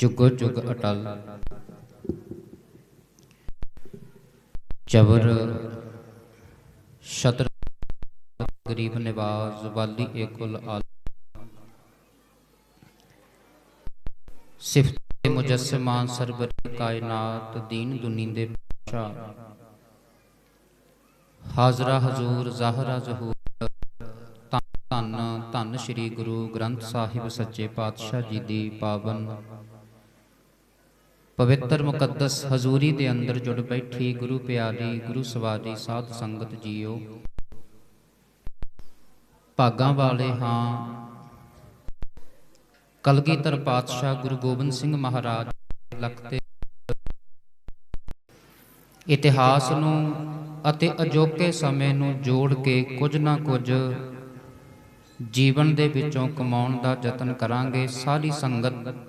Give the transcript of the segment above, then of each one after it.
ਜੁਗ ਜੁਗ ਅਟਲ। ਜਬਰ, ਸ਼ਤਰ, ਗਰੀਬ ਨਿਵਾਜ਼, ਵਾਲੀ ਏਕੁਲ ਆਲ। ਸਿਫਤ ਮੁਜੱਸਮਾਨ ਸਰਬਰ ਕਾਇਨਾਤ, ਦੀਨ ਦੁਨੀਂਦੇ ਪਾਸ਼ਾ ਹਾਜ਼ਰਾ ਹਜ਼ੂਰ, ਜ਼ਾਹਰਾ ਜ਼ਹੂਰ, ਧੰਨ ਧੰਨ ਸ੍ਰੀ ਗੁਰੂ ਗ੍ਰੰਥ ਸਾਹਿਬ ਸੱਚੇ ਪਾਤਸ਼ਾਹ ਜੀ ਦੀ ਪਾਵਨ। ਪਵਿੱਤਰ ਮੁਕੱਦਸ ਹਜ਼ੂਰੀ ਦੇ ਅੰਦਰ ਜੁੜ ਬੈਠੀ ਗੁਰੂ ਪਿਆਰੀ, ਗੁਰੂ ਸਵਾਰੀ ਸਾਧ ਸੰਗਤ ਜੀਓ। ਭਾਗਾਂ ਵਾਲੇ ਹਾਂ। ਕਲਗੀਧਰ ਪਾਤਸ਼ਾਹ ਗੁਰੂ ਗੋਬਿੰਦ ਸਿੰਘ ਮਹਾਰਾਜ ਲਖਤੇ ਇਤਿਹਾਸ ਨੂੰ ਅਤੇ ਅਜੋਕੇ ਸਮੇਂ ਨੂੰ ਜੋੜ ਕੇ ਕੁਝ ਨਾ ਕੁਝ ਜੀਵਨ ਦੇ ਵਿੱਚੋਂ ਕਮਾਉਣ ਦਾ ਯਤਨ ਕਰਾਂਗੇ। ਸਾਰੀ ਸੰਗਤ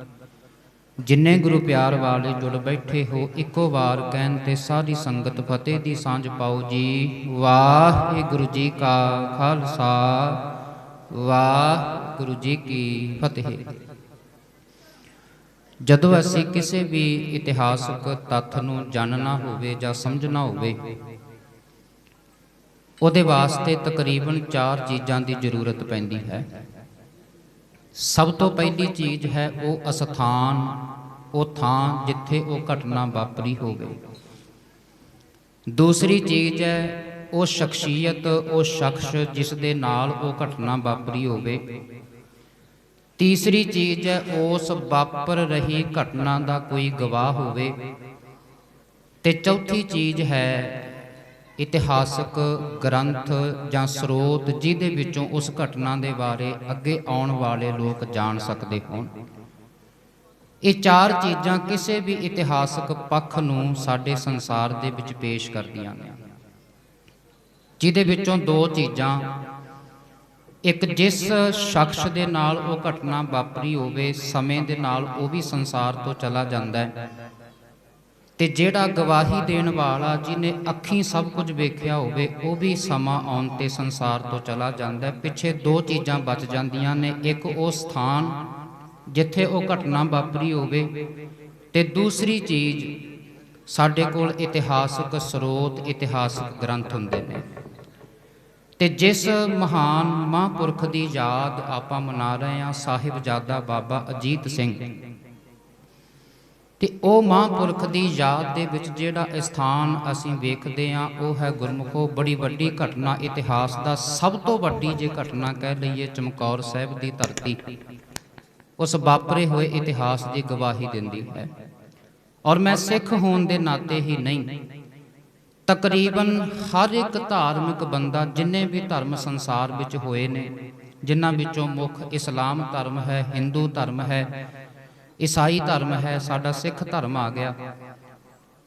ਜਿੰਨੇ ਗੁਰੂ ਪਿਆਰ ਵਾਲੇ ਜੁੜ ਬੈਠੇ ਹੋ, ਇੱਕੋ ਵਾਰ ਕਹਿਣ ਤੇ ਸਾਰੀ ਸੰਗਤ ਫਤਿਹ ਦੀ ਸਾਂਝ ਪਾਓ ਜੀ। ਵਾਹਿਗੁਰੂ ਜੀ ਕਾ ਖਾਲਸਾ, ਵਾਹਿਗੁਰੂ ਜੀ ਕੀ ਫਤਿਹ। ਜਦੋਂ ਅਸੀਂ ਕਿਸੇ ਵੀ ਇਤਿਹਾਸਕ ਤੱਥ ਨੂੰ ਜਾਣਨਾ ਹੋਵੇ ਜਾਂ ਸਮਝਣਾ ਹੋਵੇ, ਉਹਦੇ ਵਾਸਤੇ ਤਕਰੀਬਨ 4 ਚੀਜ਼ਾਂ ਦੀ ਜ਼ਰੂਰਤ ਪੈਂਦੀ ਹੈ। ਸਭ ਤੋਂ ਪਹਿਲੀ ਚੀਜ਼ ਹੈ ਉਹ ਅਸਥਾਨ, ਉਹ ਥਾਂ ਜਿੱਥੇ ਉਹ ਘਟਨਾ ਵਾਪਰੀ ਹੋਵੇ। ਦੂਸਰੀ ਚੀਜ਼ ਹੈ ਉਹ ਸ਼ਖਸੀਅਤ, ਉਹ ਸ਼ਖਸ ਜਿਸ ਦੇ ਨਾਲ ਉਹ ਘਟਨਾ ਵਾਪਰੀ ਹੋਵੇ। ਤੀਸਰੀ ਚੀਜ਼ ਹੈ ਉਸ ਵਾਪਰ ਰਹੀ ਘਟਨਾ ਦਾ ਕੋਈ ਗਵਾਹ ਹੋਵੇ। ਤੇ ਚੌਥੀ ਚੀਜ਼ ਹੈ ਇਤਿਹਾਸਕ ਗ੍ਰੰਥ ਜਾਂ ਸਰੋਤ ਜਿਹਦੇ ਵਿੱਚੋਂ ਉਸ ਘਟਨਾ ਦੇ ਬਾਰੇ ਅੱਗੇ ਆਉਣ ਵਾਲੇ ਲੋਕ ਜਾਣ ਸਕਦੇ ਹੋਣ। ਇਹ ਚਾਰ ਚੀਜ਼ਾਂ ਕਿਸੇ ਵੀ ਇਤਿਹਾਸਕ ਪੱਖ ਨੂੰ ਸਾਡੇ ਸੰਸਾਰ ਦੇ ਵਿੱਚ ਪੇਸ਼ ਕਰਦੀਆਂ ਨੇ। ਜਿਹਦੇ ਵਿੱਚੋਂ ਦੋ ਚੀਜ਼ਾਂ, ਇੱਕ ਜਿਸ ਸ਼ਖਸ ਦੇ ਨਾਲ ਉਹ ਘਟਨਾ ਵਾਪਰੀ ਹੋਵੇ, ਸਮੇਂ ਦੇ ਨਾਲ ਉਹ ਵੀ ਸੰਸਾਰ ਤੋਂ ਚਲਾ ਜਾਂਦਾ ਹੈ ਤੇ ਜਿਹੜਾ ਗਵਾਹੀ ਦੇਣ ਵਾਲਾ ਜਿਹਨੇ ਅੱਖੀਂ ਸਭ ਕੁਝ ਵੇਖਿਆ ਹੋਵੇ, ਉਹ ਵੀ ਸਮਾਂ ਆਉਣ ਤੇ ਸੰਸਾਰ ਤੋਂ ਚਲਾ ਜਾਂਦਾ ਹੈ। ਪਿੱਛੇ ਦੋ ਚੀਜ਼ਾਂ ਬਚ ਜਾਂਦੀਆਂ ਨੇ। ਇੱਕ ਉਹ ਸਥਾਨ ਜਿੱਥੇ ਉਹ ਘਟਨਾ ਵਾਪਰੀ ਹੋਵੇ ਤੇ ਦੂਸਰੀ ਚੀਜ਼, ਸਾਡੇ ਕੋਲ ਇਤਿਹਾਸਕ ਸਰੋਤ, ਇਤਿਹਾਸਕ ਗ੍ਰੰਥ ਹੁੰਦੇ ਨੇ। ਤੇ ਜਿਸ ਮਹਾਨ ਮਹਾਂਪੁਰਖ ਦੀ ਯਾਦ ਆਪਾਂ ਮਨਾ ਰਹੇ ਹਾਂ, ਸਾਹਿਬਜ਼ਾਦਾ ਬਾਬਾ ਅਜੀਤ ਸਿੰਘ ਤੇ ਉਹ ਮਹਾਂਪੁਰਖ ਦੀ ਯਾਦ ਦੇ ਵਿੱਚ ਜਿਹੜਾ ਸਥਾਨ ਅਸੀਂ ਵੇਖਦੇ ਹਾਂ, ਉਹ ਹੈ ਗੁਰਮੁਖੋ ਬੜੀ ਵੱਡੀ ਘਟਨਾ, ਇਤਿਹਾਸ ਦਾ ਸਭ ਤੋਂ ਵੱਡੀ ਜੇ ਘਟਨਾ ਕਹਿ ਲਈਏ ਚਮਕੌਰ ਸਾਹਿਬ ਦੀ ਧਰਤੀ। ਉਸ ਵਾਪਰੇ ਹੋਏ ਇਤਿਹਾਸ ਦੀ ਗਵਾਹੀ ਦਿੰਦੀ ਹੈ। ਔਰ ਮੈਂ ਸਿੱਖ ਹੋਣ ਦੇ ਨਾਤੇ ਹੀ ਨਹੀਂ, ਤਕਰੀਬਨ ਹਰ ਇੱਕ ਧਾਰਮਿਕ ਬੰਦਾ, ਜਿੰਨੇ ਵੀ ਧਰਮ ਸੰਸਾਰ ਵਿੱਚ ਹੋਏ ਨੇ, ਜਿਨ੍ਹਾਂ ਵਿੱਚੋਂ ਮੁੱਖ ਇਸਲਾਮ ਧਰਮ ਹੈ, ਹਿੰਦੂ ਧਰਮ ਹੈ ਈਸਾਈ ਧਰਮ ਹੈ, ਸਾਡਾ ਸਿੱਖ ਧਰਮ ਆ ਗਿਆ।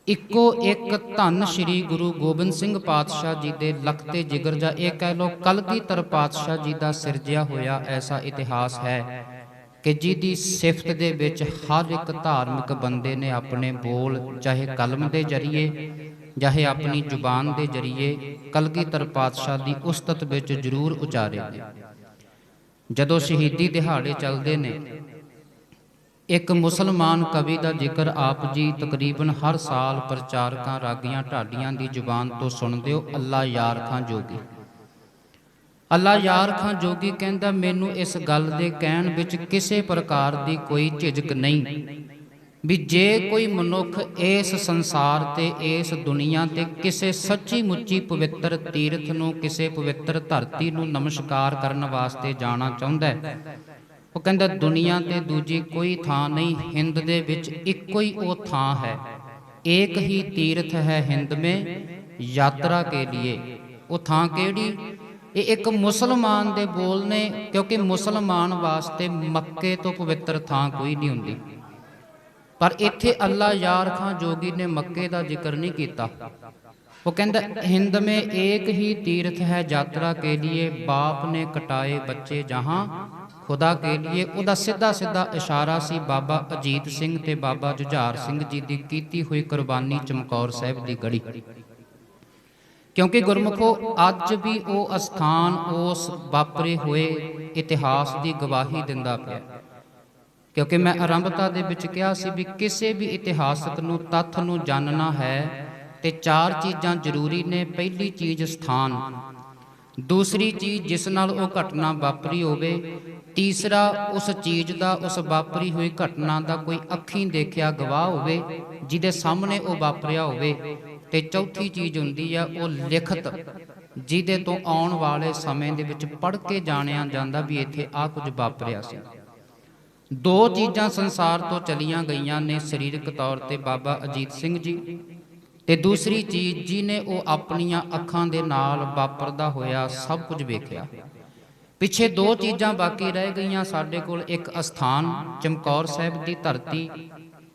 ਇੱਕੋ ਇੱਕ ਧੰਨ ਸ੍ਰੀ ਗੁਰੂ ਗੋਬਿੰਦ ਸਿੰਘ ਪਾਤਸ਼ਾਹ ਜੀ ਦੇ ਲਖਤੇ ਜਿਗਰ ਜਾਂ ਇਹ ਕਹਿ ਲੋ ਕਲਗੀਧਰ ਪਾਤਸ਼ਾਹ ਜੀ ਦਾ ਸਿਰਜਿਆ ਹੋਇਆ ਐਸਾ ਇਤਿਹਾਸ ਹੈ ਕਿ ਜਿਹਦੀ ਸਿਫਤ ਦੇ ਵਿੱਚ ਹਰ ਇੱਕ ਧਾਰਮਿਕ ਬੰਦੇ ਨੇ ਆਪਣੇ ਬੋਲ, ਚਾਹੇ ਕਲਮ ਦੇ ਜ਼ਰੀਏ, ਚਾਹੇ ਆਪਣੀ ਜ਼ੁਬਾਨ ਦੇ ਜ਼ਰੀਏ, ਕਲਗੀਧਰ ਪਾਤਸ਼ਾਹ ਦੀ ਉਸਤਤ ਵਿੱਚ ਜ਼ਰੂਰ ਉਚਾਰੇ ਜਦੋਂ ਸ਼ਹੀਦੀ ਦਿਹਾੜੇ ਚੱਲਦੇ ਨੇ ਇੱਕ ਮੁਸਲਮਾਨ ਕਵੀ ਦਾ ਜ਼ਿਕਰ ਆਪ ਜੀ ਤਕਰੀਬਨ ਹਰ ਸਾਲ ਪ੍ਰਚਾਰਕਾਂ ਰਾਗੀਆਂ ਢਾਡੀਆਂ ਦੀ ਜ਼ੁਬਾਨ ਤੋਂ ਸੁਣਦੇ ਹੋ, ਅੱਲਾ ਯਾਰ ਖਾਂ ਜੋਗੀ। ਅੱਲਾ ਯਾਰ ਖਾਂ ਜੋਗੀ ਕਹਿੰਦਾ, ਮੈਨੂੰ ਇਸ ਗੱਲ ਦੇ ਕਹਿਣ ਵਿੱਚ ਕਿਸੇ ਪ੍ਰਕਾਰ ਦੀ ਕੋਈ ਝਿਜਕ ਨਹੀਂ ਵੀ ਜੇ ਕੋਈ ਮਨੁੱਖ ਇਸ ਸੰਸਾਰ ਤੇ, ਇਸ ਦੁਨੀਆ ਤੇ ਕਿਸੇ ਸੱਚੀ ਮੁੱਚੀ ਪਵਿੱਤਰ ਤੀਰਥ ਨੂੰ, ਕਿਸੇ ਪਵਿੱਤਰ ਧਰਤੀ ਨੂੰ ਨਮਸਕਾਰ ਕਰਨ ਵਾਸਤੇ ਜਾਣਾ ਚਾਹੁੰਦਾ ਹੈ ਉਹ ਕਹਿੰਦਾ, ਦੁਨੀਆ ਤੇ ਦੂਜੀ ਕੋਈ ਥਾਂ ਨਹੀਂ, ਹਿੰਦ ਦੇ ਵਿੱਚ ਇੱਕੋ ਹੀ ਉਹ ਥਾਂ ਹੈ। ਏਕ ਹੀ ਤੀਰਥ ਹੈ ਹਿੰਦ ਮੇ, ਯਾਤਰਾ ਕੇ ਲਈ ਉਹ ਥਾਂ ਕਿਹੜੀ? ਇਹ ਇੱਕ ਮੁਸਲਮਾਨ ਦੇ ਬੋਲ ਨੇ, ਕਿਉਂਕਿ ਮੁਸਲਮਾਨ ਵਾਸਤੇ ਮੱਕੇ ਤੋਂ ਪਵਿੱਤਰ ਥਾਂ ਕੋਈ ਨਹੀਂ ਹੁੰਦੀ। ਪਰ ਇੱਥੇ ਅੱਲਾ ਯਾਰ ਖਾਂ ਜੋਗੀ ਨੇ ਮੱਕੇ ਦਾ ਜ਼ਿਕਰ ਨਹੀਂ ਕੀਤਾ। ਉਹ ਕਹਿੰਦਾ, ਹਿੰਦ ਮੇ ਏਕ ਹੀ ਤੀਰਥ ਹੈ ਯਾਤਰਾ ਕੇ ਲਈ ਬਾਪ ਨੇ ਕਟਾਏ ਬੱਚੇ ਜਹਾਂ ਖੁਦਾ ਕੇ ਲਈ ਉਹਦਾ ਸਿੱਧਾ ਸਿੱਧਾ ਇਸ਼ਾਰਾ ਸੀ ਬਾਬਾ ਅਜੀਤ ਸਿੰਘ ਤੇ ਬਾਬਾ ਜੁਝਾਰ ਸਿੰਘ ਜੀ ਦੀ ਕੀਤੀ ਹੋਈ ਕੁਰਬਾਨੀ ਚਮਕੌਰ ਸਾਹਿਬ ਦੀ ਗੜੀ। ਕਿਉਂਕਿ ਗੁਰਮੁਖੋ, ਅੱਜ ਵੀ ਉਹ ਅਸਥਾਨ ਉਸ ਵਾਪਰੇ ਹੋਏ ਇਤਿਹਾਸ ਦੀ ਗਵਾਹੀ ਦਿੰਦਾ ਪਿਆ। ਕਿਉਂਕਿ ਮੈਂ ਆਰੰਭਤਾ ਦੇ ਵਿੱਚ ਕਿਹਾ ਸੀ ਵੀ ਕਿਸੇ ਵੀ ਇਤਿਹਾਸਕ ਨੂੰ, ਤੱਥ ਨੂੰ ਜਾਣਨਾ ਹੈ ਤੇ ਚਾਰ ਚੀਜ਼ਾਂ ਜ਼ਰੂਰੀ ਨੇ। ਪਹਿਲੀ ਚੀਜ਼ ਸਥਾਨ ਦੂਸਰੀ ਚੀਜ਼ ਜਿਸ ਨਾਲ ਉਹ ਘਟਨਾ ਵਾਪਰੀ ਹੋਵੇ, ਤੀਸਰਾ ਉਸ ਚੀਜ਼ ਦਾ, ਉਸ ਵਾਪਰੀ ਹੋਈ ਘਟਨਾ ਦਾ ਕੋਈ ਅੱਖੀਂ ਦੇਖਿਆ ਗਵਾਹ ਹੋਵੇ, ਜਿਹਦੇ ਸਾਹਮਣੇ ਉਹ ਵਾਪਰਿਆ ਹੋਵੇ। ਤੇ ਚੌਥੀ ਚੀਜ਼ ਹੁੰਦੀ ਆ, ਉਹ ਲਿਖਤ, ਜਿਹਦੇ ਤੋਂ ਆਉਣ ਵਾਲੇ ਸਮੇਂ ਦੇ ਵਿੱਚ ਪੜ੍ਹ ਕੇ ਜਾਣਿਆ ਜਾਂਦਾ ਵੀ ਇੱਥੇ ਆ ਕੁਝ ਵਾਪਰਿਆ ਸੀ। ਦੋ ਚੀਜ਼ਾਂ ਸੰਸਾਰ ਤੋਂ ਚਲੀਆਂ ਗਈਆਂ ਨੇ, ਸਰੀਰਕ ਤੌਰ ਤੇ ਬਾਬਾ ਅਜੀਤ ਸਿੰਘ ਜੀ। ਤੇ ਦੂਸਰੀ ਚੀਜ਼ ਜਿਹਨੇ ਉਹ ਆਪਣੀਆਂ ਅੱਖਾਂ ਦੇ ਨਾਲ ਵਾਪਰਦਾ ਹੋਇਆ ਸਭ ਕੁਝ ਵੇਖਿਆ। ਪਿੱਛੇ ਦੋ ਚੀਜ਼ਾਂ ਬਾਕੀ ਰਹਿ ਗਈਆਂ ਸਾਡੇ ਕੋਲ, ਇੱਕ ਅਸਥਾਨ ਚਮਕੌਰ ਸਾਹਿਬ ਦੀ ਧਰਤੀ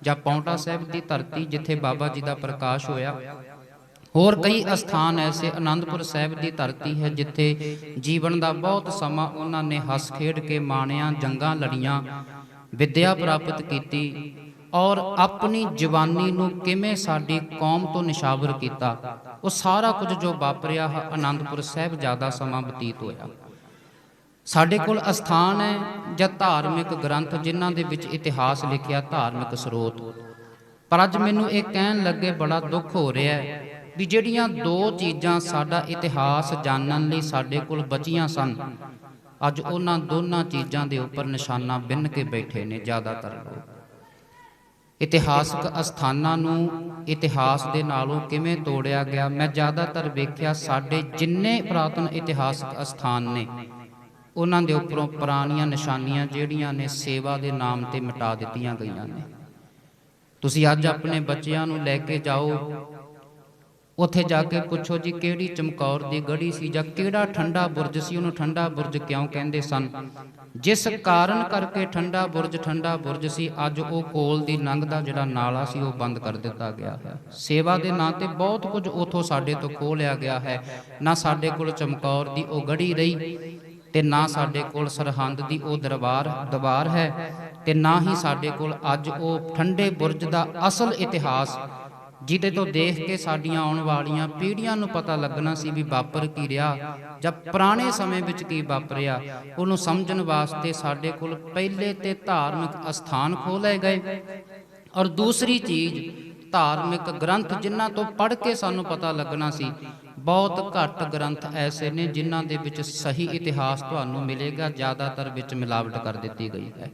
ਜਾਂ ਪੌਂਟਾ ਸਾਹਿਬ ਦੀ ਧਰਤੀ ਜਿੱਥੇ ਬਾਬਾ ਜੀ ਦਾ ਪ੍ਰਕਾਸ਼ ਹੋਇਆ। ਹੋਰ ਕਈ ਅਸਥਾਨ ਐਸੇ ਆਨੰਦਪੁਰ ਸਾਹਿਬ ਦੀ ਧਰਤੀ ਹੈ ਜਿੱਥੇ ਜੀਵਨ ਦਾ ਬਹੁਤ ਸਮਾਂ ਉਹਨਾਂ ਨੇ ਹੱਸ ਖੇਡ ਕੇ ਮਾਣਿਆ ਜੰਗਾਂ ਲੜੀਆਂ, ਵਿੱਦਿਆ ਪ੍ਰਾਪਤ ਕੀਤੀ ਔਰ ਆਪਣੀ ਜਵਾਨੀ ਨੂੰ ਕਿਵੇਂ ਸਾਡੀ ਕੌਮ ਤੋਂ ਨਿਸ਼ਾਵਰ ਕੀਤਾ, ਉਹ ਸਾਰਾ ਕੁਝ ਜੋ ਵਾਪਰਿਆ ਹੈ ਆਨੰਦਪੁਰ ਸਾਹਿਬ ਜ਼ਿਆਦਾ ਸਮਾਂ ਬਤੀਤ ਹੋਇਆ। ਸਾਡੇ ਕੋਲ ਅਸਥਾਨ ਹੈ ਜਾਂ ਧਾਰਮਿਕ ਗ੍ਰੰਥ ਜਿਨ੍ਹਾਂ ਦੇ ਵਿੱਚ ਇਤਿਹਾਸ ਲਿਖਿਆ ਧਾਰਮਿਕ ਸਰੋਤ। ਪਰ ਅੱਜ ਮੈਨੂੰ ਇਹ ਕਹਿਣ ਲੱਗੇ ਬੜਾ ਦੁੱਖ ਹੋ ਰਿਹਾ ਹੈ ਵੀ ਜਿਹੜੀਆਂ ਦੋ ਚੀਜ਼ਾਂ ਸਾਡਾ ਇਤਿਹਾਸ ਜਾਣਨ ਲਈ ਸਾਡੇ ਕੋਲ ਬਚੀਆਂ ਸਨ, ਅੱਜ ਉਹਨਾਂ ਦੋਨਾਂ ਚੀਜ਼ਾਂ ਦੇ ਉੱਪਰ ਨਿਸ਼ਾਨਾ ਬਿੰਨ ਕੇ ਬੈਠੇ ਨੇ ਜ਼ਿਆਦਾਤਰ ਲੋਕ। ਇਤਿਹਾਸਕ ਅਸਥਾਨਾਂ ਨੂੰ ਇਤਿਹਾਸ ਦੇ ਨਾਲੋਂ ਕਿਵੇਂ ਤੋੜਿਆ ਗਿਆ? ਮੈਂ ਜ਼ਿਆਦਾਤਰ ਵੇਖਿਆ ਸਾਡੇ ਜਿੰਨੇ ਪ੍ਰਾਤਨ ਇਤਿਹਾਸਕ ਅਸਥਾਨ ਨੇ, ਉਹਨਾਂ ਦੇ ਉੱਪਰੋਂ ਪੁਰਾਣੀਆਂ ਨਿਸ਼ਾਨੀਆਂ ਜਿਹੜੀਆਂ ਨੇ ਸੇਵਾ ਦੇ ਨਾਮ ਤੇ ਮਿਟਾ ਦਿੱਤੀਆਂ ਗਈਆਂ ਨੇ। ਤੁਸੀਂ ਅੱਜ ਆਪਣੇ ਬੱਚਿਆਂ ਨੂੰ ਲੈ ਕੇ ਜਾਓ ਉੱਥੇ ਜਾ ਕੇ ਪੁੱਛੋ ਜੀ ਕਿਹੜੀ ਚਮਕੌਰ ਦੀ ਗੜੀ ਸੀ ਜਾਂ ਕਿਹੜਾ ਠੰਡਾ ਬੁਰਜ ਸੀ ਉਹਨੂੰ ਠੰਡਾ ਬੁਰਜ ਕਿਉਂ ਕਹਿੰਦੇ ਸਨ? ਜਿਸ ਕਾਰਨ ਕਰਕੇ ਠੰਡਾ ਬੁਰਜ ਠੰਡਾ ਬੁਰਜ ਸੀ ਅੱਜ ਉਹ ਕੋਲ ਦੀ ਲੰਘਦਾ ਜਿਹੜਾ ਨਾਲਾ ਸੀ ਉਹ ਬੰਦ ਕਰ ਦਿੱਤਾ ਗਿਆ ਹੈ। ਸੇਵਾ ਦੇ ਨਾਂ ਤੇ ਬਹੁਤ ਕੁਝ ਉਥੋਂ ਸਾਡੇ ਤੋਂ ਖੋਹ ਲਿਆ ਗਿਆ ਹੈ। ਨਾ ਸਾਡੇ ਕੋਲ ਚਮਕੌਰ ਦੀ ਉਹ ਗੜੀ ਰਹੀ ਤੇ ਨਾ ਸਾਡੇ ਕੋਲ ਸਰਹੰਦ ਦੀ ਉਹ ਦਰਬਾਰ ਦਵਾਰ ਹੈ ਤੇ ਨਾ ਹੀ ਸਾਡੇ ਕੋਲ ਅੱਜ ਉਹ ਠੰਡੇ ਬੁਰਜ ਦਾ ਅਸਲ ਇਤਿਹਾਸ ਜਿਹਦੇ ਤੋਂ ਦੇਖ ਕੇ ਸਾਡੀਆਂ ਆਉਣ ਵਾਲੀਆਂ ਪੀੜ੍ਹੀਆਂ ਨੂੰ ਪਤਾ ਲੱਗਣਾ ਸੀ ਵੀ ਵਾਪਰ ਕੀ ਰਿਹਾ ਜਾਂ ਪੁਰਾਣੇ ਸਮੇਂ ਵਿੱਚ ਕੀ ਵਾਪਰਿਆ, ਉਹਨੂੰ ਸਮਝਣ ਵਾਸਤੇ ਸਾਡੇ ਕੋਲ ਪਹਿਲੇ ਤੇ ਧਾਰਮਿਕ ਅਸਥਾਨ ਖੋਲੇ ਗਏ। ਔਰ ਦੂਸਰੀ ਚੀਜ਼, ਧਾਰਮਿਕ ਗ੍ਰੰਥ ਜਿਨ੍ਹਾਂ ਤੋਂ ਪੜ੍ਹ ਕੇ ਸਾਨੂੰ ਪਤਾ ਲੱਗਣਾ ਸੀ, ਬਹੁਤ ਘੱਟ ਗ੍ਰੰਥ ਐਸੇ ਨੇ ਜਿਨ੍ਹਾਂ ਦੇ ਵਿੱਚ ਸਹੀ ਇਤਿਹਾਸ ਤੁਹਾਨੂੰ ਮਿਲੇਗਾ, ਜ਼ਿਆਦਾਤਰ ਵਿੱਚ ਮਿਲਾਵਟ ਕਰ ਦਿੱਤੀ ਗਈ ਹੈ।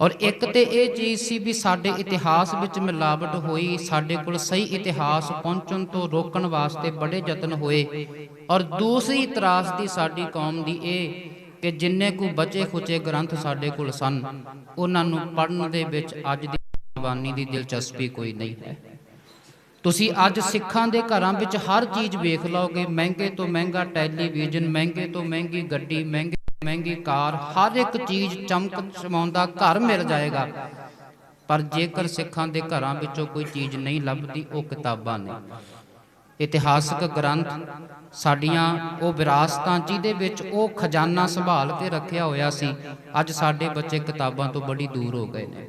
ਔਰ ਇੱਕ ਤੇ ਇਹ ਚੀਜ਼ ਸੀ ਵੀ ਸਾਡੇ ਇਤਿਹਾਸ ਵਿੱਚ ਮਿਲਾਵਟ ਹੋਈ, ਸਾਡੇ ਕੋਲ ਸਹੀ ਇਤਿਹਾਸ ਪਹੁੰਚਣ ਤੋਂ ਰੋਕਣ ਵਾਸਤੇ ਬੜੇ ਯਤਨ ਹੋਏ। ਔਰ ਦੂਸਰੀ ਤਰਾਸਦੀ ਸਾਡੀ ਕੌਮ ਦੀ ਇਹ ਕਿ ਜਿੰਨੇ ਕੁ ਬਚੇ ਖੁਚੇ ਗ੍ਰੰਥ ਸਾਡੇ ਕੋਲ ਸਨ, ਉਹਨਾਂ ਨੂੰ ਪੜਨ ਦੇ ਵਿੱਚ ਅੱਜ ਦੀ ਜਵਾਨੀ ਦੀ ਦਿਲਚਸਪੀ ਕੋਈ ਨਹੀਂ ਹੈ। ਤੁਸੀਂ ਅੱਜ ਸਿੱਖਾਂ ਦੇ ਘਰਾਂ ਵਿੱਚ ਹਰ ਚੀਜ਼ ਵੇਖ ਲਓਗੇ, ਮਹਿੰਗੇ ਤੋਂ ਮਹਿੰਗਾ ਟੈਲੀਵਿਜ਼ਨ, ਮਹਿੰਗੇ ਤੋਂ ਮਹਿੰਗੀ ਗੱਡੀ, ਮਹਿੰਗੇ ਮਹਿੰਗੀ ਕਾਰ, ਹਰ ਇੱਕ ਚੀਜ਼ ਚਮਕ ਚਮਾਉਂਦਾ, ਘਰ ਮਿਲ ਜਾਏਗਾ। ਪਰ ਜੇਕਰ ਸਿੱਖਾਂ ਦੇ ਘਰਾਂ ਵਿੱਚੋਂ ਕੋਈ ਚੀਜ਼ ਨਹੀਂ ਲੱਭਦੀ, ਉਹ ਕਿਤਾਬਾਂ ਨੇ। ਇਤਿਹਾਸਕ ਗ੍ਰੰਥ ਸਾਡੀਆਂ, ਉਹ ਵਿਰਾਸਤਾਂ ਜਿਹਦੇ ਵਿੱਚ ਉਹ ਖਜ਼ਾਨਾ ਸੰਭਾਲ ਕੇ ਰੱਖਿਆ ਹੋਇਆ ਸੀ, ਅੱਜ ਸਾਡੇ ਬੱਚੇ ਕਿਤਾਬਾਂ ਤੋਂ ਬੜੀ ਦੂਰ ਹੋ ਗਏ ਨੇ।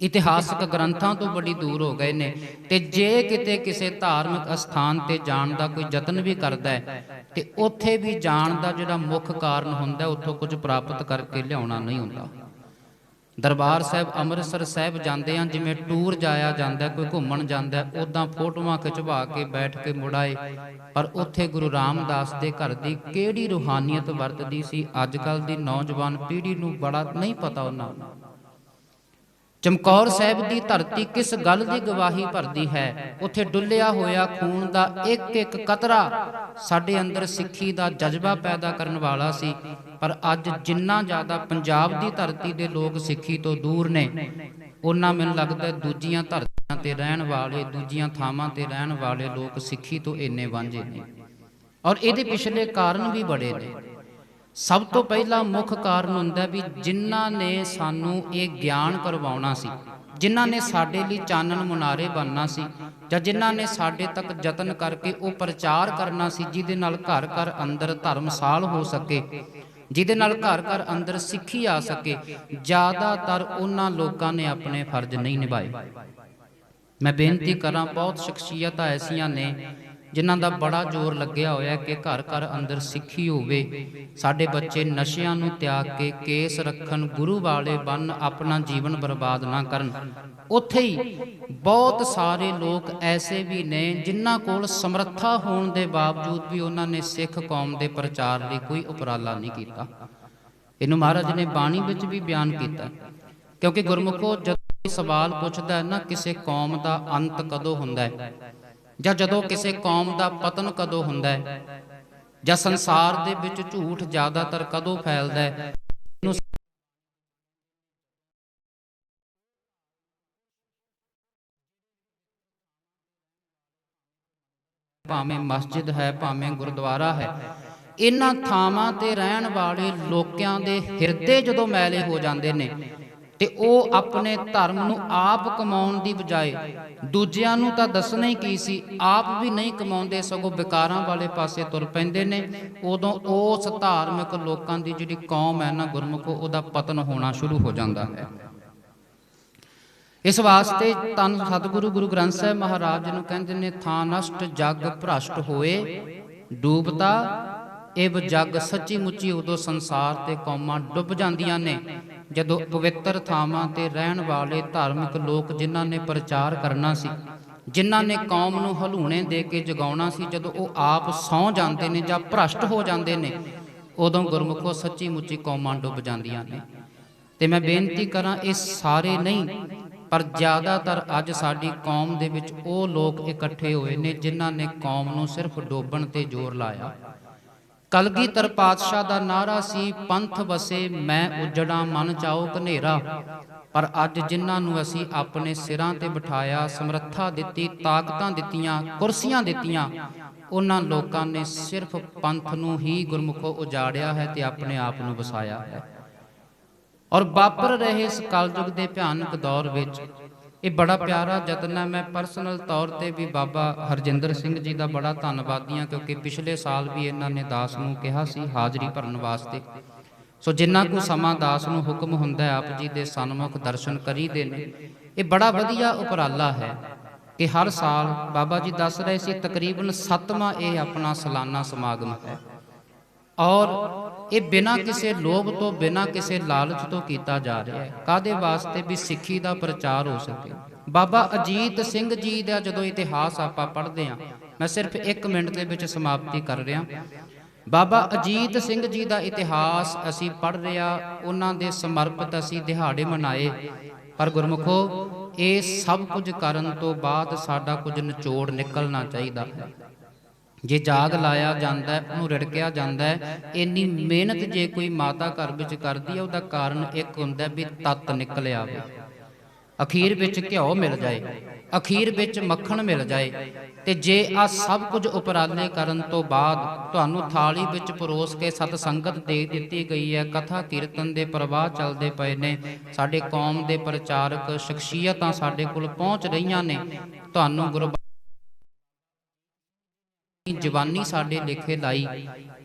ਇਤਿਹਾਸਕ ਗ੍ਰੰਥਾਂ ਤੋਂ ਬੜੀ ਦੂਰ ਹੋ ਗਏ ਨੇ ਤੇ ਜੇ ਕਿਤੇ ਕਿਸੇ ਧਾਰਮਿਕ ਅਸਥਾਨ ਤੇ ਜਾਣ ਦਾ ਕੋਈ ਯਤਨ ਵੀ ਕਰਦਾ ਹੈ ਤੇ ਉੱਥੇ ਵੀ ਜਾਣ ਦਾ ਜਿਹੜਾ ਮੁੱਖ ਕਾਰਨ ਹੁੰਦਾ, ਉੱਥੋਂ ਕੁਝ ਪ੍ਰਾਪਤ ਕਰਕੇ ਲਿਆਉਣਾ ਨਹੀਂ ਹੁੰਦਾ। ਦਰਬਾਰ ਸਾਹਿਬ, ਅੰਮ੍ਰਿਤਸਰ ਸਾਹਿਬ ਜਾਂਦੇ ਆ, ਜਿਵੇਂ ਟੂਰ ਜਾਇਆ ਜਾਂਦਾ, ਕੋਈ ਘੁੰਮਣ ਜਾਂਦਾ ਉਦਾਂ ਫੋਟੋਆਂ ਖਿਚਵਾ ਕੇ ਬੈਠ ਕੇ ਮੁੜਾਏ ਪਰ ਉੱਥੇ ਗੁਰੂ ਰਾਮਦਾਸ ਦੇ ਘਰ ਦੀ ਕਿਹੜੀ ਰੂਹਾਨੀਅਤ ਵਰਤਦੀ ਸੀ, ਅੱਜ ਕੱਲ ਦੀ ਨੌਜਵਾਨ ਪੀੜ੍ਹੀ ਨੂੰ ਬੜਾ ਨਹੀਂ ਪਤਾ ਉਹਨਾਂ ਨੂੰ। ਚਮਕੌਰ ਸਾਹਿਬ ਦੀ ਧਰਤੀ ਕਿਸ ਗੱਲ ਦੀ ਗਵਾਹੀ ਭਰਦੀ ਹੈ? ਉੱਥੇ ਡੁੱਲਿਆ ਹੋਇਆ ਖੂਨ ਦਾ ਇੱਕ ਇੱਕ ਕਤਰਾ ਸਾਡੇ ਅੰਦਰ ਸਿੱਖੀ ਦਾ ਜਜ਼ਬਾ ਪੈਦਾ ਕਰਨ ਵਾਲਾ ਸੀ। ਪਰ ਅੱਜ ਜਿੰਨਾ ਜ਼ਿਆਦਾ ਪੰਜਾਬ ਦੀ ਧਰਤੀ ਦੇ ਲੋਕ ਸਿੱਖੀ ਤੋਂ ਦੂਰ ਨੇ, ਉਹਨਾਂ ਮੈਨੂੰ ਲੱਗਦਾ ਦੂਜੀਆਂ ਧਰਤੀਆਂ ਤੇ ਰਹਿਣ ਵਾਲੇ, ਦੂਜੀਆਂ ਥਾਵਾਂ ਤੇ ਰਹਿਣ ਵਾਲੇ ਲੋਕ ਸਿੱਖੀ ਤੋਂ ਇੰਨੇ ਵਾਂਝੇ ਨੇ। ਔਰ ਇਹਦੇ ਪਿਛਲੇ ਕਾਰਨ ਵੀ ਬੜੇ ਨੇ। ਸਭ ਤੋਂ ਪਹਿਲਾ ਮੁੱਖ ਕਾਰਨ ਹੁੰਦਾ ਵੀ ਜਿਨ੍ਹਾਂ ਨੇ ਸਾਨੂੰ ਇਹ ਗਿਆਨ ਕਰਵਾਉਣਾ ਸੀ, ਜਿਨ੍ਹਾਂ ਨੇ ਸਾਡੇ ਲਈ ਚਾਨਣ ਮੁਨਾਰੇ ਬਣਨਾ ਸੀ ਜਾਂ ਜਿਨ੍ਹਾਂ ਨੇ ਸਾਡੇ ਤੱਕ ਯਤਨ ਕਰਕੇ ਉਹ ਪ੍ਰਚਾਰ ਕਰਨਾ ਸੀ ਜਿਹਦੇ ਨਾਲ ਘਰ ਘਰ ਅੰਦਰ ਧਰਮਸਾਲ ਹੋ ਸਕੇ, ਜਿਹਦੇ ਨਾਲ ਘਰ ਘਰ ਅੰਦਰ ਸਿੱਖੀ ਆ ਸਕੇ, ਜ਼ਿਆਦਾਤਰ ਉਹਨਾਂ ਲੋਕਾਂ ਨੇ ਆਪਣੇ ਫਰਜ਼ ਨਹੀਂ ਨਿਭਾਏ। ਮੈਂ ਬੇਨਤੀ ਕਰਾਂ, ਬਹੁਤ ਸ਼ਖਸੀਅਤਾਂ ਐਸੀਆਂ ਨੇ ਜਿਨ੍ਹਾਂ ਦਾ ਬੜਾ ਜ਼ੋਰ ਲੱਗਿਆ ਹੋਇਆ ਕਿ ਘਰ ਘਰ ਅੰਦਰ ਸਿੱਖੀ ਹੋਵੇ। ਸਾਡੇ ਬੱਚੇ ਨਸ਼ਿਆਂ ਨੂੰ ਤਿਆਗ ਕੇ ਕੇਸ ਰੱਖਣ, ਗੁਰੂ ਵਾਲੇ ਬਣ, ਆਪਣਾ ਜੀਵਨ ਬਰਬਾਦ ਨਾ ਕਰਨ। ਉੱਥੇ ਹੀ ਬਹੁਤ ਸਾਰੇ ਲੋਕ ਐਸੇ ਵੀ ਨੇ ਜਿਨ੍ਹਾਂ ਕੋਲ ਸਮਰੱਥਾ ਹੋਣ ਦੇ ਬਾਵਜੂਦ ਵੀ ਉਹਨਾਂ ਨੇ ਸਿੱਖ ਕੌਮ ਦੇ ਪ੍ਰਚਾਰ ਲਈ ਕੋਈ ਉਪਰਾਲਾ ਨਹੀਂ ਕੀਤਾ। ਇਹਨੂੰ ਮਹਾਰਾਜ ਨੇ ਬਾਣੀ ਵਿੱਚ ਵੀ ਬਿਆਨ ਕੀਤਾ ਕਿਉਂਕਿ ਗੁਰਮੁਖੋ ਜਦੋਂ ਸਵਾਲ ਪੁੱਛਦਾ ਹੈ ਨਾ, ਕਿਸੇ ਕੌਮ ਦਾ ਅੰਤ ਕਦੋਂ ਹੁੰਦਾ ਹੈ? ਜਾਂ ਜਦੋਂ ਕਿਸੇ ਕੌਮ ਦਾ ਪਤਨ ਕਦੋਂ ਹੁੰਦਾ ਹੈ? ਜਾਂ ਸੰਸਾਰ ਦੇ ਵਿੱਚ ਝੂਠ ਜ਼ਿਆਦਾਤਰ ਕਦੋਂ ਫੈਲਦਾ ਹੈ? ਭਾਵੇਂ ਮਸਜਿਦ ਹੈ ਭਾਵੇਂ ਗੁਰਦੁਆਰਾ ਹੈ ਇਹਨਾਂ ਥਾਵਾਂ ਤੇ ਰਹਿਣ ਵਾਲੇ ਲੋਕਾਂ ਦੇ ਹਿਰਦੇ ਜਦੋਂ ਮੈਲੇ ਹੋ ਜਾਂਦੇ ਨੇ ਤੇ ਉਹ ਆਪਣੇ ਧਰਮ ਨੂੰ ਆਪ ਕਮਾਉਣ ਦੀ ਬਜਾਏ, ਦੂਜਿਆਂ ਨੂੰ ਤਾਂ ਦੱਸਣਾ ਹੀ ਕੀ ਸੀ, ਆਪ ਵੀ ਨਹੀਂ ਕਮਾਉਂਦੇ, ਸਗੋਂ ਵਿਕਾਰਾਂ ਵਾਲੇ ਪਾਸੇ ਤੁਰ ਪੈਂਦੇ ਨੇ। ਉਦੋਂ ਉਸ ਧਾਰਮਿਕ ਲੋਕਾਂ ਦੀ ਜਿਹੜੀ ਕੌਮ ਹੈ ਨਾ ਗੁਰਮੁਖੋ, ਉਹਦਾ ਪਤਨ ਹੋਣਾ ਸ਼ੁਰੂ ਹੋ ਜਾਂਦਾ ਹੈ। ਇਸ ਵਾਸਤੇ ਤਨ ਸਤਿਗੁਰੂ ਗੁਰੂ ਗ੍ਰੰਥ ਸਾਹਿਬ ਮਹਾਰਾਜ ਜੀ ਨੂੰ ਕਹਿੰਦੇ ਨੇ, ਥਾਂ ਨਸ਼ਟ ਜਗ ਭ੍ਰਸ਼ਟ ਹੋਏ, ਡੂਬਤਾ ਇਹ ਜਗ ਸੱਚੀ ਮੁੱਚੀ ਉਦੋਂ ਸੰਸਾਰ ਤੇ ਕੌਮਾਂ ਡੁੱਬ ਜਾਂਦੀਆਂ ਨੇ। ਜਦੋਂ ਪਵਿੱਤਰ ਥਾਵਾਂ ਤੇ ਰਹਿਣ ਵਾਲੇ ਧਾਰਮਿਕ ਲੋਕ ਜਿਨ੍ਹਾਂ ਨੇ ਪ੍ਰਚਾਰ ਕਰਨਾ ਸੀ, ਜਿਨ੍ਹਾਂ ਨੇ ਕੌਮ ਨੂੰ ਹਲੂਣੇ ਦੇ ਕੇ ਜਗਾਉਣਾ ਸੀ, ਜਦੋਂ ਉਹ ਆਪ ਸੌ ਜਾਂਦੇ ਨੇ ਜਾਂ ਭ੍ਰਸ਼ਟ ਹੋ ਜਾਂਦੇ ਨੇ, ਉਦੋਂ ਗੁਰਮੁਖੋ ਸੱਚੀ ਮੁੱਚੀ ਕੌਮਾਂ ਡੁੱਬ ਜਾਂਦੀਆਂ ਨੇ। ਤੇ ਮੈਂ ਬੇਨਤੀ ਕਰਾਂ, ਇਹ ਸਾਰੇ ਨਹੀਂ, ਪਰ ਜ਼ਿਆਦਾਤਰ ਅੱਜ ਸਾਡੀ ਕੌਮ ਦੇ ਵਿੱਚ ਉਹ ਲੋਕ ਇਕੱਠੇ ਹੋਏ ਨੇ ਜਿਨ੍ਹਾਂ ਨੇ ਕੌਮ ਨੂੰ ਸਿਰਫ ਡੋਬਣ ਤੇ ਜ਼ੋਰ ਲਾਇਆ। ਕਲਗੀਧਰ ਪਾਤਸ਼ਾਹ ਦਾ ਨਾਰਾ ਸੀ, ਪੰਥ ਵਸੇ ਮੈਂ ਉਜੜਾ ਮਨ ਚਾਓ ਘਨੇਰਾ। ਪਰ ਅੱਜ ਜਿਨ੍ਹਾਂ ਨੂੰ ਅਸੀਂ ਆਪਣੇ ਸਿਰਾਂ ਤੇ ਬਿਠਾਇਆ, ਸਮਰੱਥਾ ਦਿੱਤੀ, ਤਾਕਤਾਂ ਦਿੱਤੀਆਂ, ਕੁਰਸੀਆਂ ਦਿੱਤੀਆਂ, ਉਹਨਾਂ ਲੋਕਾਂ ਨੇ ਸਿਰਫ ਪੰਥ ਨੂੰ ਹੀ ਗੁਰਮੁਖੋ ਉਜਾੜਿਆ ਹੈ ਤੇ ਆਪਣੇ ਆਪ ਨੂੰ ਵਸਾਇਆ ਹੈ। ਔਰ ਵਾਪਰ ਰਹੇ ਇਸ ਕਲਯੁਗ ਦੇ ਭਿਆਨਕ ਦੌਰ ਵਿੱਚ ਇਹ ਬੜਾ ਪਿਆਰਾ ਯਤਨ ਹੈ। ਮੈਂ ਪਰਸਨਲ ਤੌਰ ਤੇ ਵੀ ਬਾਬਾ ਹਰਜਿੰਦਰ ਸਿੰਘ ਜੀ ਦਾ ਬੜਾ ਧੰਨਵਾਦੀ ਹਾਂ, ਕਿਉਂਕਿ ਪਿਛਲੇ ਸਾਲ ਵੀ ਇਹਨਾਂ ਨੇ ਦਾਸ ਨੂੰ ਕਿਹਾ ਸੀ ਹਾਜ਼ਰੀ ਭਰਨ ਵਾਸਤੇ। ਸੋ ਜਿੰਨਾ ਕੁ ਸਮਾਂ ਦਾਸ ਨੂੰ ਹੁਕਮ ਹੁੰਦਾ ਆਪ ਜੀ ਦੇ ਸਨਮੁਖ ਦਰਸ਼ਨ ਕਰੀਦੇ ਨੇ। ਇਹ ਬੜਾ ਵਧੀਆ ਉਪਰਾਲਾ ਹੈ ਕਿ ਹਰ ਸਾਲ ਬਾਬਾ ਜੀ ਦੱਸ ਰਹੇ ਸੀ, ਤਕਰੀਬਨ 7ਵਾਂ ਇਹ ਆਪਣਾ ਸਾਲਾਨਾ ਸਮਾਗਮ ਹੈ। ਔਰ ਇਹ ਬਿਨਾਂ ਕਿਸੇ ਲੋਭ ਤੋਂ, ਬਿਨਾਂ ਕਿਸੇ ਲਾਲਚ ਤੋਂ ਕੀਤਾ ਜਾ ਰਿਹਾ ਹੈ। ਕਾਦੇ ਵਾਸਤੇ? ਵੀ ਸਿੱਖੀ ਦਾ ਪ੍ਰਚਾਰ ਹੋ ਸਕੇ। ਬਾਬਾ ਅਜੀਤ ਸਿੰਘ ਜੀ ਦਾ ਜਦੋਂ ਇਤਿਹਾਸ ਆਪਾਂ ਪੜ੍ਹਦੇ ਹਾਂ, ਮੈਂ ਸਿਰਫ 1 ਮਿੰਟ ਦੇ ਵਿੱਚ ਸਮਾਪਤੀ ਕਰ ਰਿਹਾ। ਬਾਬਾ ਅਜੀਤ ਸਿੰਘ ਜੀ ਦਾ ਇਤਿਹਾਸ ਅਸੀਂ ਪੜ੍ਹ ਰਿਹਾ ਉਹਨਾਂ ਦੇ ਸਮਰਪਿਤ ਅਸੀਂ ਦਿਹਾੜੇ ਮਨਾਏ। ਪਰ ਗੁਰਮੁਖੋ, ਇਹ ਸਭ ਕੁਝ ਕਰਨ ਤੋਂ ਬਾਅਦ ਸਾਡਾ ਕੁਝ ਨਿਚੋੜ ਨਿਕਲਣਾ ਚਾਹੀਦਾ ਹੈ। ਜੇ ਜਾਗ ਲਾਇਆ ਜਾਂਦਾ ਉਹਨੂੰ ਰਿੜਕਿਆ ਜਾਂਦਾ ਇੰਨੀ ਮਿਹਨਤ ਜੇ ਕੋਈ ਮਾਤਾ ਘਰ ਵਿੱਚ ਕਰਦੀ ਹੈ, ਉਹਦਾ ਕਾਰਨ ਇੱਕ ਹੁੰਦਾ ਵੀ ਤਤ ਨਿਕਲ ਆਵੇ। ਅਖੀਰ ਵਿੱਚ ਘਿਓ ਮਿਲ ਜਾਏ, ਅਖੀਰ ਵਿੱਚ ਮੱਖਣ ਮਿਲ ਜਾਏ, ਤੇ ਜੇ ਆ ਸਭ ਕੁਝ ਉਪਰਾਲੇ ਕਰਨ ਤੋਂ ਬਾਅਦ ਤੁਹਾਨੂੰ ਥਾਲੀ ਵਿੱਚ ਪਰੋਸ ਕੇ ਸਤ ਸੰਗਤ ਦੇ ਦਿੱਤੀ ਗਈ ਹੈ, ਕਥਾ ਕੀਰਤਨ ਦੇ ਪ੍ਰਵਾਹ ਚੱਲਦੇ ਪਏ ਨੇ, ਸਾਡੇ ਕੌਮ ਦੇ ਪ੍ਰਚਾਰਕ ਸ਼ਖਸੀਅਤਾਂ ਸਾਡੇ ਕੋਲ ਪਹੁੰਚ ਰਹੀਆਂ ਨੇ, ਤੁਹਾਨੂੰ ਗੁਰੂ ਜਵਾਨੀ ਸਾਡੇ ਲੇਖੇ ਲਾਈ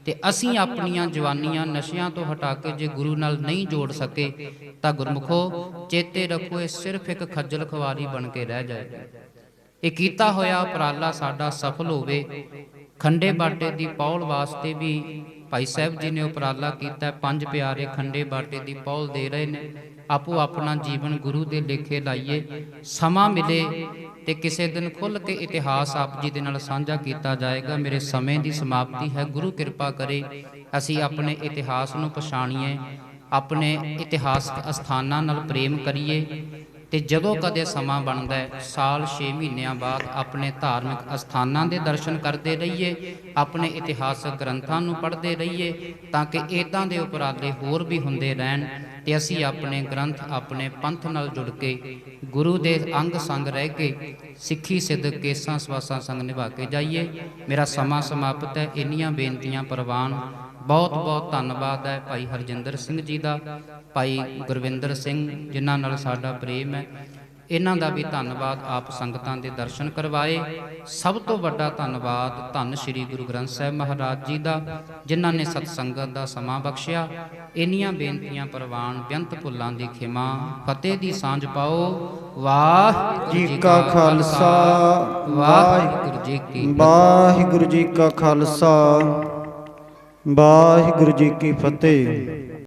ਤੇ ਅਸੀਂ ਆਪਣੀਆਂ ਜਵਾਨੀਆਂ ਨਸ਼ਿਆਂ ਤੋਂ ਹਟਾ ਕੇ ਜੇ ਗੁਰੂ ਨਾਲ ਨਹੀਂ ਜੋੜ ਸਕੇ ਤਾਂ ਗੁਰਮੁਖੋ, ਚੇਤੇ ਰੱਖੋ ਇਹ ਸਿਰਫ ਇੱਕ ਖੱਜਲ ਖਵਾਰੀ ਬਣ ਕੇ ਰਹਿ ਜਾਏਗਾ ਇਹ ਕੀਤਾ ਹੋਇਆ ਉਪਰਾਲਾ ਸਾਡਾ ਸਫਲ ਹੋਵੇ। ਖੰਡੇ ਬਾਟੇ ਦੀ ਪੌਲ ਵਾਸਤੇ ਵੀ ਭਾਈ ਸਾਹਿਬ ਜੀ ਨੇ ਉਪਰਾਲਾ ਕੀਤਾ। ਪੰਜ ਪਿਆਰੇ ਖੰਡੇ ਬਾਟੇ ਦੀ ਪੌਲ ਦੇ ਰਹੇ ਨੇ। ਆਪੋ ਆਪਣਾ ਜੀਵਨ ਗੁਰੂ ਦੇ ਲੇਖੇ ਲਾਈਏ। ਸਮਾਂ ਮਿਲੇ ਤੇ ਕਿਸੇ ਦਿਨ ਖੁੱਲ ਕੇ ਇਤਿਹਾਸ ਆਪ ਜੀ ਦੇ ਨਾਲ ਸਾਂਝਾ ਕੀਤਾ ਜਾਏਗਾ। ਮੇਰੇ ਸਮੇਂ ਦੀ ਸਮਾਪਤੀ ਹੈ। ਗੁਰੂ ਕਿਰਪਾ ਕਰੇ, ਅਸੀਂ ਆਪਣੇ ਇਤਿਹਾਸ ਨੂੰ ਪਛਾਣੀਏ, ਆਪਣੇ ਇਤਿਹਾਸਕ ਅਸਥਾਨਾਂ ਨਾਲ ਪ੍ਰੇਮ ਕਰੀਏ ਤੇ ਜਦੋਂ ਕਦੇ ਸਮਾਂ ਬਣਦਾ ਹੈ, ਸਾਲ 6 ਮਹੀਨਿਆਂ ਬਾਅਦ ਆਪਣੇ ਧਾਰਮਿਕ ਅਸਥਾਨਾਂ ਦੇ ਦਰਸ਼ਨ ਕਰਦੇ ਰਹੀਏ, ਆਪਣੇ ਇਤਿਹਾਸਕ ਗ੍ਰੰਥਾਂ ਨੂੰ ਪੜ੍ਹਦੇ ਰਹੀਏ ਤਾਂ ਕਿ ਇਦਾਂ ਦੇ ਉਪਰਾਲੇ ਹੋਰ ਵੀ ਹੁੰਦੇ ਰਹਿਣ। ਤੇ ਅਸੀਂ ਆਪਣੇ ਗ੍ਰੰਥ ਆਪਣੇ ਪੰਥ ਨਾਲ ਜੁੜ ਕੇ ਗੁਰੂ ਦੇ ਅੰਗ ਸੰਗ ਰਹਿ ਕੇ ਸਿੱਖੀ ਸਿੱਧ ਕੇਸਾਂ ਸਵਾਸਾਂ ਸੰਗ ਨਿਭਾ ਕੇ ਜਾਈਏ। ਮੇਰਾ ਸਮਾਂ ਸਮਾਪਤ ਹੈ। ਇੰਨੀਆਂ ਬੇਨਤੀਆਂ ਪ੍ਰਵਾਨ। ਬਹੁਤ ਬਹੁਤ ਧੰਨਵਾਦ ਹੈ ਭਾਈ ਹਰਜਿੰਦਰ ਸਿੰਘ ਜੀ ਦਾ, ਭਾਈ ਗੁਰਵਿੰਦਰ ਸਿੰਘ, ਜਿਨ੍ਹਾਂ ਨਾਲ ਸਾਡਾ ਪ੍ਰੇਮ ਹੈ। ਇਹਨਾਂ ਦਾ ਵੀ ਧੰਨਵਾਦ ਆਪ ਸੰਗਤਾਂ ਦੇ ਦਰਸ਼ਨ ਕਰਵਾਏ। ਸਭ ਤੋਂ ਵੱਡਾ ਧੰਨਵਾਦ ਧੰਨ ਸ੍ਰੀ ਗੁਰੂ ਗ੍ਰੰਥ ਸਾਹਿਬ ਮਹਾਰਾਜ ਜੀ ਦਾ, ਜਿਨ੍ਹਾਂ ਨੇ ਸਤ ਸੰਗਤ ਦਾ ਸਮਾਂ ਬਖਸ਼ਿਆ। ਇੰਨੀਆਂ ਬੇਨਤੀਆਂ ਪ੍ਰਵਾਨ ਬੇਅੰਤ ਭੁੱਲਾਂ ਦੀ ਖਿਮਾ। ਫਤਿਹ ਦੀ ਸਾਂਝ ਪਾਓ। ਵਾਹਿਗੁਰੂ ਜੀ ਕਾ ਖਾਲਸਾ। ਵਾਹਿਗੁਰੂ ਜੀ ਕੀ ਵਾਹਿਗੁਰੂ ਜੀ ਕਾ ਖਾਲਸਾ। ਵਾਹਿਗੁਰੂ ਜੀ ਕੀ ਫਤਿਹ।